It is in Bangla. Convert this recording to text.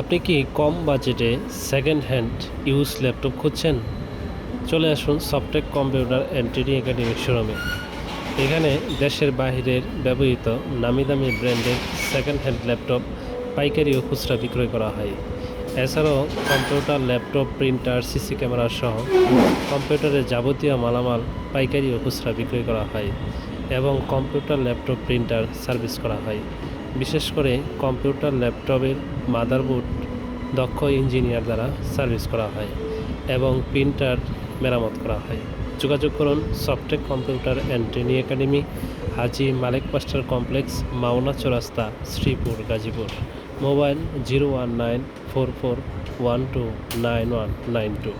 আপনি কি কম বাজেটে সেকেন্ড হ্যান্ড ইউজ ল্যাপটপ খুঁজছেন? চলে আসুন Softech computer and trading academic শোরুমে এখানে দেশের বাহিরের ব্যবহৃত নামি দামি ব্র্যান্ডের সেকেন্ড হ্যান্ড ল্যাপটপ পাইকারি ও খুচরা বিক্রয় করা হয়। এছাড়াও computer laptop printer CC camera সহ কম্পিউটারের যাবতীয় মালামাল, পাইকারি ও খুচরা বিক্রয় করা হয় এবং কম্পিউটার ল্যাপটপ প্রিন্টার সার্ভিস করা হয়। বিশেষ করে কম্পিউটার, ল্যাপটপের মাদারবোর্ড দক্ষ ইঞ্জিনিয়ার দ্বারা সার্ভিস করা হয় এবং প্রিন্টার মেরামত করা হয়। যোগাযোগ করুন Softech computer and training academy, Haji Malik master complex, Mawna Chowrasta, Sreepur, Gazipur. Mobile zero one nine four four one two nine one nine two.